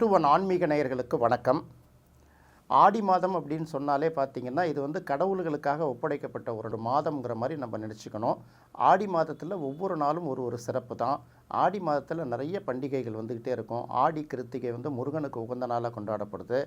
To one ஆன்மீக நேயர்களுக்கு வணக்கம். ஆடி மாதம் அப்படின்னு சொன்னாலே பார்த்தீங்கன்னா இது வந்து கடவுள்களுக்காக ஒப்படைக்கப்பட்ட ஒரு மாதம்ங்கிற மாதிரி நம்ம நினச்சிக்கணும். ஆடி மாதத்தில் ஒவ்வொரு நாளும் ஒரு ஒரு சிறப்பு தான். ஆடி மாதத்தில் நிறைய பண்டிகைகள் வந்துக்கிட்டே இருக்கும். ஆடி கிருத்திகை வந்து முருகனுக்கு உகந்த நாளாக கொண்டாடப்படுது.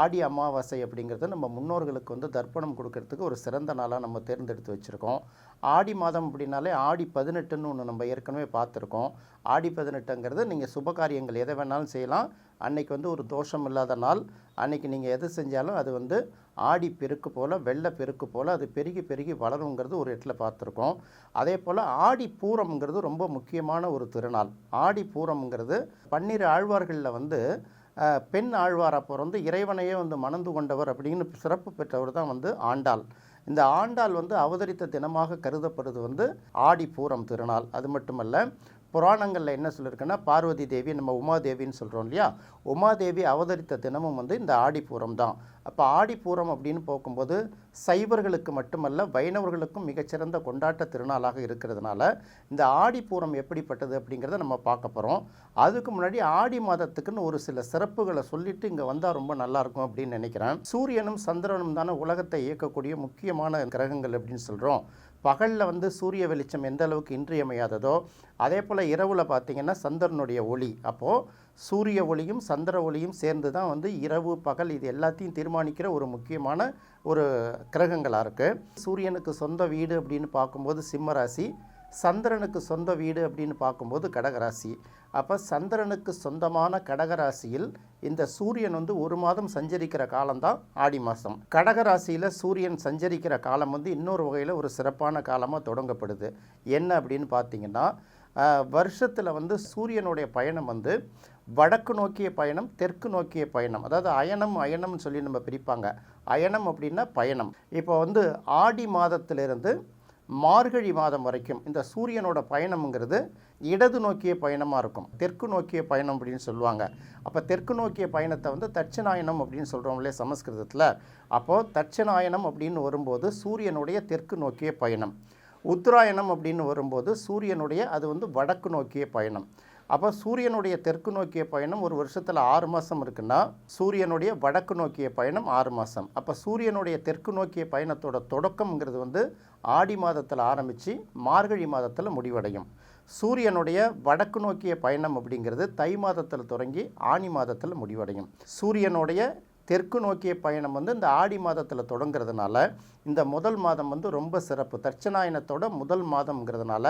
ஆடி அமாவாசை அப்படிங்கிறது நம்ம முன்னோர்களுக்கு வந்து தர்ப்பணம் கொடுக்கறதுக்கு ஒரு சிறந்த நாளாக நம்ம தேர்ந்தெடுத்து வச்சுருக்கோம். ஆடி மாதம் அப்படின்னாலே ஆடி பதினெட்டுன்னு ஒன்று நம்ம ஏற்கனவே பார்த்துருக்கோம். ஆடி பதினெட்டுங்கிறது நீங்கள் சுபகாரியங்கள் எதை வேணாலும் செய்யலாம். அன்னைக்கு வந்து ஒரு தோஷம் இல்லாத நாள். அன்னைக்கு நீங்கள் எது செஞ்சாலும் அது வந்து ஆடி பெருக்கு போல் வெள்ளை பெருக்கு போல் அது பெருகி பெருகி வளருங்கிறது ஒரு இடத்துல பார்த்துருக்கோம். அதே போல் ஆடி பூரம்ங்கிறது ரொம்ப முக்கியமான ஒரு திருநாள். ஆடி பூரம்ங்கிறது பன்னிரு ஆழ்வார்களில் வந்து பெண் பெண் அப்போ வந்து இறைவனையே வந்து மணந்து கொண்டவர் அப்படின்னு சிறப்பு பெற்றவர் தான் வந்து ஆண்டாள். இந்த ஆண்டாள் வந்து அவதரித்த தினமாக கருதப்படுது வந்து ஆடி பூரம் திருநாள். அது மட்டுமல்ல புராணங்களில் என்ன சொல்லியிருக்குன்னா பார்வதி தேவி நம்ம உமாதேவின்னு சொல்கிறோம் இல்லையா? உமாதேவி அவதரித்த தினமும் வந்து இந்த ஆடிப்பூரம் தான். அப்போ ஆடிப்பூரம் அப்படின்னு போகும்போது சைவர்களுக்கு மட்டுமல்ல வைணவர்களுக்கும் மிகச்சிறந்த கொண்டாட்ட திருநாளாக இருக்கிறதுனால இந்த ஆடிப்பூரம் எப்படிப்பட்டது அப்படிங்கிறத நம்ம பார்க்க போகிறோம் அதுக்கு முன்னாடி ஆடி மாதத்துக்குன்னு ஒரு சில சிறப்புகளை சொல்லிட்டு இங்கே வந்தால் ரொம்ப நல்லாயிருக்கும் அப்படின்னு நினைக்கிறேன். சூரியனும் சந்திரனும் தானே உலகத்தை இயக்கக்கூடிய முக்கியமான கிரகங்கள் அப்படின்னு சொல்கிறோம் பகலில் வந்து சூரிய வெளிச்சம் எந்த அளவுக்கு இன்றியமையாததோ அதே போல் இரவில் பார்த்திங்கன்னா சந்திரனுடைய ஒளி. அப்போது சூரிய ஒளியும் சந்திர ஒளியும் சேர்ந்து தான் வந்து இரவு பகல் இது எல்லாத்தையும் தீர்மானிக்கிற ஒரு முக்கியமான ஒரு கிரகங்களாக இருக்குது சூரியனுக்கு சொந்த வீடு அப்படின்னு பார்க்கும்போது சிம்ம ராசி சந்திரனுக்கு சொந்த வீடு அப்படின்னு பார்க்கும்போது கடகராசி. அப்போ சந்திரனுக்கு சொந்தமான கடகராசியில் இந்த சூரியன் வந்து ஒரு மாதம் சஞ்சரிக்கிற காலம்தான் ஆடி மாதம் கடகராசியில் சூரியன் சஞ்சரிக்கிற காலம் வந்து இன்னொரு வகையில் ஒரு சிறப்பான காலமாக தொடங்கப்படுது. என்ன அப்படின்னு பார்த்தீங்கன்னா வருஷத்தில் வந்து சூரியனுடைய பயணம் வந்து வடக்கு நோக்கிய பயணம் தெற்கு நோக்கிய பயணம். அதாவது அயனம் அயனம்னு சொல்லி நம்ம பிரிப்பாங்க. அயனம் அப்படின்னா பயணம். இப்போ வந்து ஆடி மாதத்திலிருந்து மார்கழி மாதம் வரைக்கும் இந்த சூரியனோட பயணம்ங்கிறது இடது நோக்கிய பயணமாக இருக்கும். தெற்கு நோக்கிய பயணம் அப்படின்னு சொல்லுவாங்க. அப்போ தெற்கு நோக்கிய பயணத்தை வந்து தட்சிணாயனம் அப்படின்னு சொல்கிறோம்லே சமஸ்கிருதத்தில். அப்போது தட்சிணாயனம் அப்படின்னு வரும்போது சூரியனுடைய தெற்கு நோக்கிய பயணம். உத்தராயணம் அப்படின்னு வரும்போது சூரியனுடைய அது வந்து வடக்கு நோக்கிய பயணம். அப்போ சூரியனுடைய தெற்கு நோக்கிய பயணம் ஒரு வருஷத்தில் ஆறு மாதம் இருக்குன்னா சூரியனுடைய வடக்கு நோக்கிய பயணம் ஆறு மாதம் அப்போ சூரியனுடைய தெற்கு நோக்கிய பயணத்தோட தொடக்கம்ங்கிறது வந்து ஆடி மாதத்தில் ஆரம்பித்து மார்கழி மாதத்தில் முடிவடையும். சூரியனுடைய வடக்கு நோக்கிய பயணம் அப்படிங்கிறது தை மாதத்தில் தொடங்கி ஆனி மாதத்தில் முடிவடையும். சூரியனுடைய தெற்கு நோக்கிய பயணம் வந்து இந்த ஆடி மாதத்தில் தொடங்குறதுனால இந்த முதல் மாதம் வந்து ரொம்ப சிறப்பு. தட்சணாயனத்தோட முதல் மாதம்ங்கிறதுனால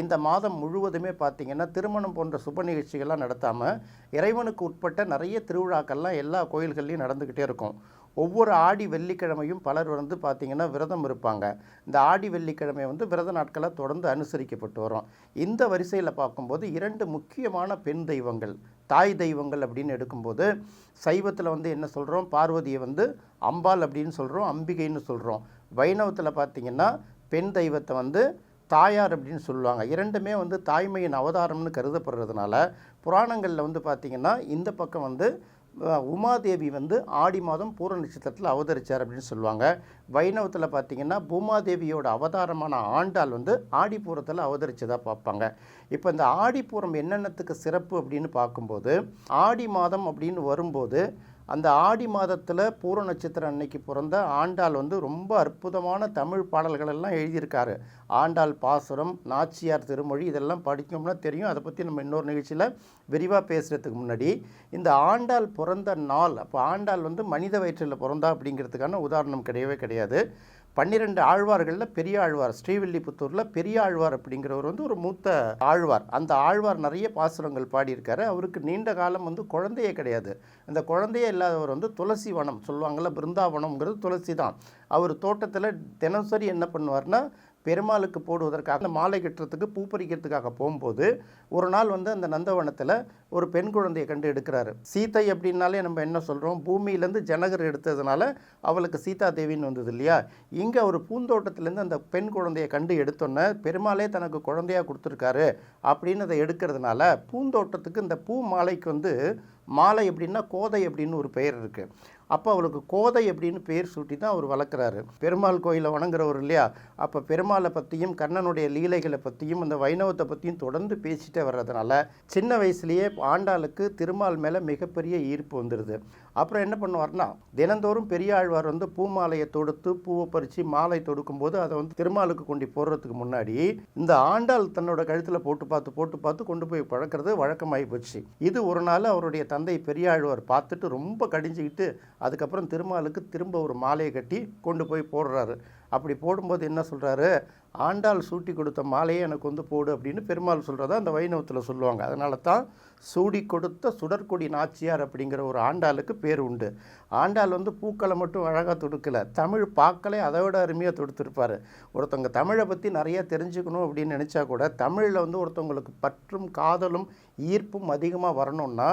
இந்த மாதம் முழுவதுமே பார்த்திங்கன்னா திருமணம் போன்ற சுப நிகழ்ச்சிகள்லாம் நடத்தாமல் இறைவனுக்கு உட்பட்ட நிறைய திருவிழாக்கள்லாம் எல்லா கோயில்கள்லையும் நடந்துக்கிட்டே இருக்கும். ஒவ்வொரு ஆடி வெள்ளிக்கிழமையும் பலர் வந்து பார்த்திங்கன்னா விரதம் இருப்பாங்க. இந்த ஆடி வெள்ளிக்கிழமை வந்து விரத நாட்களை தொடர்ந்து அனுசரிக்கப்பட்டு வரும். இந்த வரிசையில் பார்க்கும்போது இரண்டு முக்கியமான பெண் தெய்வங்கள் தாய் தெய்வங்கள் அப்படின்னு எடுக்கும்போது சைவத்தில் வந்து என்ன சொல்கிறோம் பார்வதியை வந்து அம்பாள் அப்படின்னு சொல்கிறோம் அம்பிகைன்னு சொல்கிறோம் வைணவத்தில் பார்த்திங்கன்னா பெண் தெய்வத்தை வந்து தாயார் அப்படின்னு சொல்லுவாங்க. இரண்டுமே வந்து தாய்மையின் அவதாரம்னு கருதப்படுறதுனால புராணங்களில் வந்து பார்த்திங்கன்னா இந்த பக்கம் வந்து உமாதேவி வந்து ஆடி மாதம் பூர நட்சத்திரத்தில் அவதரித்தார் அப்படின்னு சொல்லுவாங்க. வைணவத்தில் பார்த்திங்கன்னா பூமாதேவியோட அவதாரமான ஆண்டாள் வந்து ஆடிப்பூரத்தில் அவதரித்ததாக பார்ப்பாங்க. இப்போ இந்த ஆடிப்பூரம் என்னென்னத்துக்கு சிறப்பு அப்படின்னு பார்க்கும்போது ஆடி மாதம் அப்படின்னு வரும்போது அந்த ஆடி மாதத்தில் பூர நட்சத்திரம் அன்னைக்கு பிறந்த ஆண்டாள் வந்து ரொம்ப அற்புதமான தமிழ் பாடல்கள் எல்லாம் எழுதியிருக்காரு. ஆண்டாள் பாசுரம் நாச்சியார் திருமொழி இதெல்லாம் படிக்கணும்னா தெரியும். அதை பற்றி நம்ம இன்னொரு நிகழ்ச்சியில் விரிவாக பேசுகிறதுக்கு முன்னாடி இந்த ஆண்டாள் பிறந்த நாள் அப்போ ஆண்டாள் வந்து மனித வயிற்றில் பிறந்தா அப்படிங்கிறதுக்கான உதாரணம் கிடையவே கிடையாது. பன்னிரெண்டு ஆழ்வார்களில் பெரிய ஆழ்வார் ஸ்ரீவில்லிபுத்தூரில் பெரிய ஆழ்வார் அப்படிங்கிறவர் வந்து ஒரு மூத்த ஆழ்வார். அந்த ஆழ்வார் நிறைய பாசுரங்கள் பாடியிருக்காரு. அவருக்கு நீண்ட காலம் வந்து குழந்தையே கிடையாது. அந்த குழந்தையே இல்லாதவர் வந்து துளசி வனம் சொல்லுவாங்கள்ல பிருந்தாவனம்ங்கிறது துளசி தான் அவர் தோட்டத்தில் தினசரி என்ன பண்ணுவார்னா பெருமாளுக்கு போடுவதற்காக அந்த மாலை கட்டுறதுக்கு பூ பறிக்கிறதுக்காக போகும்போது ஒரு நாள் வந்து அந்த நந்தவனத்தில் ஒரு பெண் குழந்தையை கண்டு எடுக்கிறாரு. சீத்தை அப்படின்னாலே நம்ம என்ன சொல்கிறோம் பூமியிலேருந்து ஜனகர் எடுத்ததுனால அவளுக்கு சீதா தேவின்னு வந்தது இல்லையா? இங்கே ஒரு பூந்தோட்டத்திலேருந்து அந்த பெண் குழந்தையை கண்டு எடுத்தோன்னே பெருமாளே தனக்கு குழந்தையாக கொடுத்துருக்காரு அப்படின்னு அதை எடுக்கிறதுனால பூந்தோட்டத்துக்கு இந்த பூ மாலைக்கு வந்து மாலை எப்படின்னா கோதை அப்படின்னு ஒரு பெயர் இருக்குது அப்போ அவளுக்கு கோதை அப்படின்னு பேர் சூட்டி தான் அவர் வளர்க்குறாரு. பெருமாள் கோயிலை வணங்குறவர் இல்லையா? அப்போ பெருமாளை பற்றியும் கண்ணனுடைய லீலைகளை பற்றியும் அந்த வைணவத்தை பற்றியும் தொடர்ந்து பேசிட்டே வர்றதுனால சின்ன வயசுலேயே ஆண்டாளுக்கு திருமால் மேலே மிகப்பெரிய ஈர்ப்பு வந்துடுது அப்புறம் என்ன பண்ணுவார்னா தினந்தோறும் பெரியாழ்வார் வந்து பூமாலையை தொடுத்து பூவை பறித்து மாலை தொடுக்கும்போது அதை வந்து திருமாலுக்கு கொண்டு போடுறதுக்கு முன்னாடி இந்த ஆண்டாள் தன்னோட கழுத்தில் போட்டு பார்த்து போட்டு பார்த்து கொண்டு போய் பழக்கிறது வழக்கமாகி போச்சு. இது ஒரு நாள் அவருடைய தந்தை பெரியாழ்வார் பார்த்துட்டு ரொம்ப கடிஞ்சிக்கிட்டு அதுக்கப்புறம் திருமாலுக்கு திரும்ப ஒரு மாலையை கட்டி கொண்டு போய் போடுறாரு. அப்படி போடும்போது என்ன சொல்கிறாரு ஆண்டாள் சூட்டி கொடுத்த மாலையை எனக்கு வந்து போடு அப்படின்னு பெருமாள் சொல்கிறத அந்த வைணவத்தில் சொல்லுவாங்க. அதனால தான் சூடி கொடுத்த சுடற்கொடி நாச்சியார் அப்படிங்கிற ஒரு ஆண்டாளுக்கு பேர் உண்டு. ஆண்டாள் வந்து பூக்களை மட்டும் அழகாக தொடுக்கல. தமிழ் பார்க்கலே அதை விட அருமையாக தொடுத்திருப்பார். ஒருத்தவங்க தமிழை பற்றி நிறைய தெரிஞ்சுக்கணும் அப்படின்னு நினச்சா கூட தமிழில் வந்து ஒருத்தவங்களுக்கு பற்றும் காதலும் ஈர்ப்பும் அதிகமாக வரணும்னா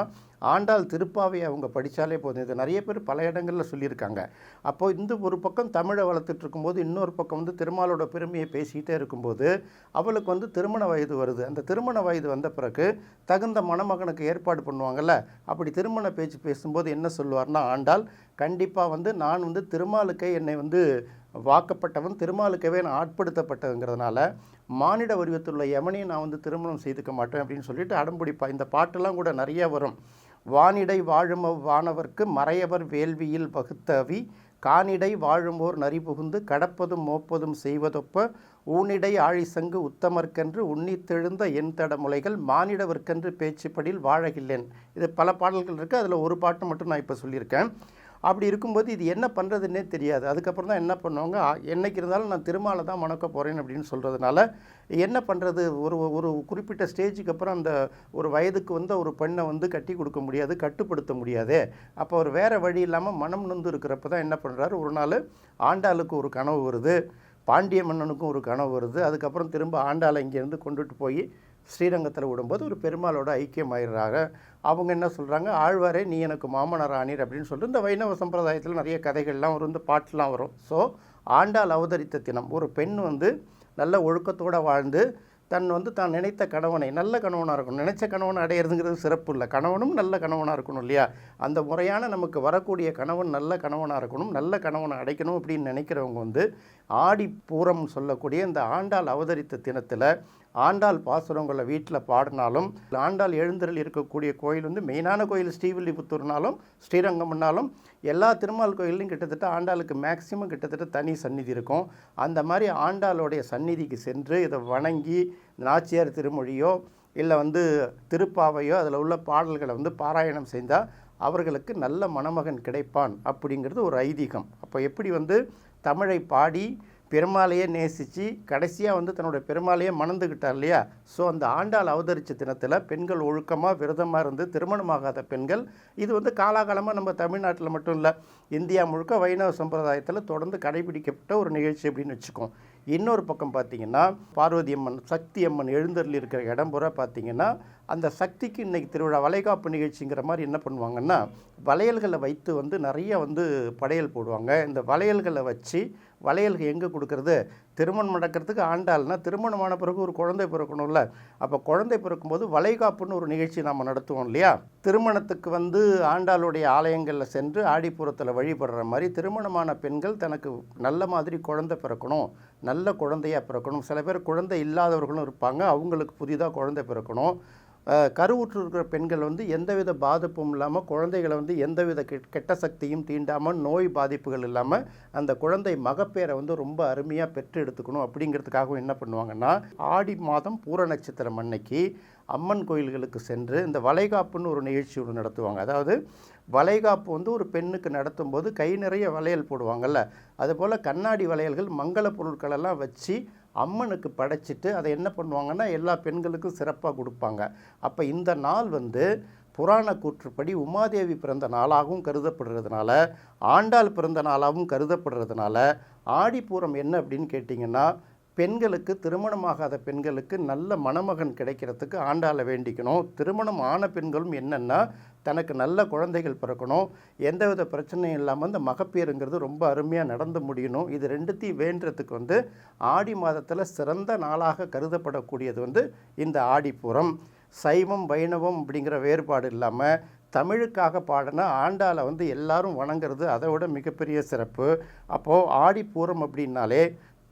ஆண்டாள் திருப்பாவை அவங்க படித்தாலே போதும். இது நிறைய பேர் பல இடங்களில் சொல்லியிருக்காங்க. அப்போது இந்த ஒரு பக்கம் தமிழை வளர்த்துட்டு இருக்கும்போது இன்னொரு பக்கம் வந்து திருமாலோட பெருமையை பேசிக்கிட்டே இருக்கும்போது அவளுக்கு வந்து திருமண வயது வருது. அந்த திருமண வயது வந்த பிறகு தகுந்த மணமகனுக்கு ஏற்பாடு பண்ணுவாங்கள்ல அப்படி திருமண பேச்சு பேசும்போது என்ன சொல்லுவார்னா ஆண்டாள் கண்டிப்பாக வந்து நான் வந்து திருமாலுக்கே என்னை வந்து வாக்கப்பட்டவன் திருமாலுக்கவே நான் ஆட்படுத்தப்பட்டதுங்கிறதுனால மானிட வடிவத்துள்ள எமனையும் நான் வந்து திருமணம் செய்துக்க மாட்டேன் அப்படின்னு சொல்லிட்டு அடம்பிடிப்பா. இந்த பாட்டெல்லாம் கூட நிறைய வரும். வானிடை வாழும் வானவர்க்கு மறையவர் வேள்வியில் வகுத்தவி கானிடை வாழும்போர் நரி புகுந்து கடப்பதும் மோப்பதும் செய்வதொப்ப ஊனிடை ஆழிசங்கு உத்தமர்க்கென்று உன்னித்தெழுந்த என் தடமுலைகள் மானிடவர்க்கென்று பேச்சுப்படியில் வாழகில்லேன். இது பல பாடல்கள் இருக்குது அதில் ஒரு பாட்டு மட்டும் நான் இப்போ சொல்லியிருக்கேன். அப்படி இருக்கும்போது இது என்ன பண்ணுறதுன்னே தெரியாது. அதுக்கப்புறம் தான் என்ன பண்ணுவாங்க? என்றைக்கு என்னைக்கு இருந்தாலும் நான் திருமாலை தான் மணக்க போகிறேன் அப்படின்னு சொல்கிறதுனால என்ன பண்ணுறது ஒரு ஒரு குறிப்பிட்ட ஸ்டேஜுக்கு அப்புறம் அந்த ஒரு வயதுக்கு வந்து ஒரு பெண்ணை வந்து கட்டி கொடுக்க முடியாது கட்டுப்படுத்த முடியாது. அப்போ ஒரு வேறு வழி இல்லாமல் மனம் நொந்து இருக்கிறப்ப தான் என்ன பண்ணுறாரு ஒரு நாள் ஆண்டாளுக்கு ஒரு கனவு வருது. பாண்டிய மன்னனுக்கும் ஒரு கனவு வருது. அதுக்கப்புறம் திரும்ப ஆண்டாளை இங்கேருந்து கொண்டுட்டு போய் ஸ்ரீரங்கத்தில் விடும்போது ஒரு பெருமாளோட ஐக்கியமாயிடுறாங்க. அவங்க என்ன சொல்கிறாங்க ஆழ்வாரே நீ எனக்கு மாமனார் ஆனீர் அப்படின்னு சொல்லிட்டு இந்த வைணவ சம்பிரதாயத்தில் நிறைய கதைகள்லாம் வரும் இந்த பாட்டெலாம் வரும். ஸோ ஆண்டாள் அவதரித்த தினம் ஒரு பெண் வந்து நல்ல ஒழுக்கத்தோடு வாழ்ந்து தன் வந்து தான் நினைத்த கணவனை நல்ல கணவனாக இருக்கணும் நினைச்ச கணவனை அடையிறதுங்கிறது சிறப்பு இல்லை. கணவனும் நல்ல கணவனாக இருக்கணும் இல்லையா? அந்த முறையான நமக்கு வரக்கூடிய கணவன் நல்ல கணவனாக இருக்கணும் நல்ல கணவனை அடைக்கணும் அப்படின்னு நினைக்கிறவங்க வந்து ஆடி பூரம் சொல்லக்கூடிய இந்த ஆண்டாள் அவதரித்த தினத்தில் ஆண்டாள் பாசுரங்களை வீட்டில் பாடினாலும் ஆண்டாள் எழுந்தரில் இருக்கக்கூடிய கோயில் வந்து மெயினான கோயில் ஸ்ரீவில்லிபுத்தூர்னாலும் ஸ்ரீரங்கம்னாலும் எல்லா திருமால் கோயிலையும் கிட்டத்தட்ட ஆண்டாளுக்கு மேக்சிமம் கிட்டத்தட்ட தனி சந்நிதி இருக்கும். அந்த மாதிரி ஆண்டாளுடைய சந்நிதிக்கு சென்று இதை வணங்கி நாச்சியார் திருமொழியோ இல்லை வந்து திருப்பாவையோ அதில் உள்ள பாடல்களை வந்து பாராயணம் செய்தால் அவர்களுக்கு நல்ல மணமகன் கிடைப்பான் அப்படிங்கிறது ஒரு ஐதீகம். அப்போ எப்படி வந்து தமிழை பாடி பெருமாளையே நேசித்து கடைசியாக வந்து தன்னுடைய பெருமாளையே மணந்துக்கிட்டார் இல்லையா? ஸோ அந்த ஆண்டாள் அவதரித்த தினத்தில் பெண்கள் ஒழுக்கமாக விரதமாக இருந்து திருமணமாகாத பெண்கள் இது வந்து காலாகாலமாக நம்ம தமிழ்நாட்டில் மட்டும் இல்லை இந்தியா முழுக்க வைணவ சம்பிரதாயத்தில் தொடர்ந்து கடைபிடிக்கப்பட்ட ஒரு நிகழ்ச்சி அப்படின்னு வச்சுக்கோம் இன்னொரு பக்கம் பார்த்தீங்கன்னா பார்வதி அம்மன் சக்தி அம்மன் எழுந்தருள் இருக்கிற இடம் பூரா பார்த்தீங்கன்னா அந்த சக்திக்கு இன்றைக்கி திருவிழா வளைகாப்பு நிகழ்ச்சிங்கிற மாதிரி என்ன பண்ணுவாங்கன்னா வளையல்களை வைத்து வந்து நிறைய வந்து படையல் போடுவாங்க. இந்த வளையல்களை வச்சு வளையல்கள் எங்கே கொடுக்கறது? திருமணம் நடக்கிறதுக்கு ஆண்டாள்னா திருமணமான பிறகு ஒரு குழந்தை பிறக்கணும்ல. அப்போ குழந்தை பிறக்கும்போது வளைகாப்புன்னு ஒரு நிகழ்ச்சி நம்ம நடத்துவோம் இல்லையா? திருமணத்துக்கு வந்து ஆண்டாளுடைய ஆலயங்களில் சென்று ஆடிப்புறத்தில் வழிபடுற மாதிரி திருமணமான பெண்கள் தனக்கு நல்ல மாதிரி குழந்தை பிறக்கணும் நல்ல குழந்தையாக பிறக்கணும். சில பேர் குழந்தை இல்லாதவர்களும் இருப்பாங்க. அவங்களுக்கு புதிதாக குழந்தை பிறக்கணும். கருவுற்று இருக்கிற பெண்கள் வந்து எந்தவித பாதிப்பும் இல்லாமல் குழந்தைகளை வந்து எந்தவித கெட்- கெட்ட சக்தியும் தீண்டாமல் நோய் பாதிப்புகள் இல்லாமல் அந்த குழந்தை மகப்பேரை வந்து ரொம்ப அருமையாக பெற்று எடுத்துக்கணும் அப்படிங்கிறதுக்காகவும் என்ன பண்ணுவாங்கன்னா ஆடி மாதம் பூர நட்சத்திரம் அன்னைக்கு அம்மன் கோயில்களுக்கு சென்று இந்த வளைகாப்புன்னு ஒரு நிகழ்ச்சி ஒன்று நடத்துவாங்க. அதாவது வளைகாப்பு வந்து ஒரு பெண்ணுக்கு நடத்தும் போது கை நிறைய வளையல் போடுவாங்கள்ல அதுபோல் கண்ணாடி வளையல்கள் மங்கள பொருட்களெல்லாம் வச்சு அம்மனுக்கு படைச்சிட்டு அதை என்ன பண்ணுவாங்கன்னா எல்லா பெண்களுக்கும் சிறப்பாக கொடுப்பாங்க. அப்போ இந்த நாள் வந்து புராண கூற்றுப்படி உமாதேவி பிறந்த நாளாகவும் கருதப்படுறதுனால ஆண்டாள் பிறந்த நாளாகவும் கருதப்படுறதுனால ஆடிப்பூரம் என்ன அப்படின்னு கேட்டிங்கன்னா பெண்களுக்கு திருமணமாகாத பெண்களுக்கு நல்ல மணமகன் கிடைக்கிறதுக்கு ஆண்டாளை வேண்டிக்கணும். திருமணம் ஆன பெண்களும் என்னென்னா தனக்கு நல்ல குழந்தைகள் பிறக்கணும். எந்தவித பிரச்சனையும் இல்லாமல் இந்த மகப்பேறுங்கிறது ரொம்ப அருமையாக நடந்து முடியணும். இது ரெண்டுத்தையும் வேண்டுறதுக்கு வந்து ஆடி மாதத்தில் சிறந்த நாளாக கருதப்படக்கூடியது வந்து இந்த ஆடிப்பூரம். சைவம் வைணவம் அப்படிங்கிற வேறுபாடு இல்லாமல் தமிழுக்காக பாடின ஆண்டாளை வந்து எல்லாரும் வணங்குறது அதை விட மிகப்பெரிய சிறப்பு. அப்போது ஆடிப்பூரம் அப்படின்னாலே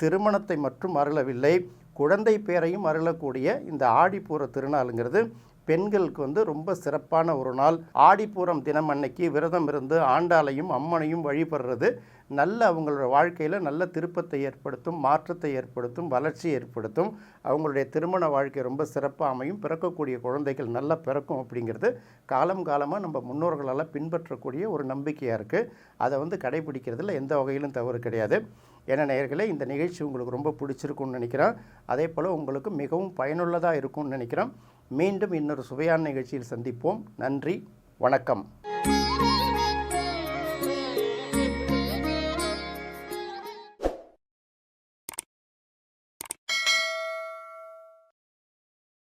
திருமணத்தை மட்டும் அருளவில்லை குழந்தை பேரையும் அருளக்கூடிய இந்த ஆடிப்பூர திருநாளுங்கிறது பெண்களுக்கு வந்து ரொம்ப சிறப்பான ஒரு நாள். ஆடிப்பூரம் தினம் அன்னைக்கு விரதம் இருந்து ஆண்டாளையும் அம்மனையும் வழிபடுறது நல்ல அவங்களோட வாழ்க்கையில் நல்ல திருப்பத்தை ஏற்படுத்தும் மாற்றத்தை ஏற்படுத்தும் வளர்ச்சி ஏற்படுத்தும். அவங்களுடைய திருமண வாழ்க்கை ரொம்ப சிறப்பாக அமையும். பிறக்கக்கூடிய குழந்தைகள் நல்லா பிறக்கும் அப்படிங்கிறது காலம் காலமாக நம்ம முன்னோர்களால் பின்பற்றக்கூடிய ஒரு நம்பிக்கையாக இருக்குது அதை வந்து கடைபிடிக்கிறதுல எந்த வகையிலும் தவறு கிடையாது. ஏன்னா நேர்களே இந்த நிகழ்ச்சி உங்களுக்கு ரொம்ப பிடிச்சிருக்கும்னு நினைக்கிறேன். அதே போல் உங்களுக்கு மிகவும் பயனுள்ளதாக இருக்கும்னு நினைக்கிறேன். மீண்டும் இன்னொரு சுவையான நிகழ்ச்சியில் சந்திப்போம். நன்றி. வணக்கம்.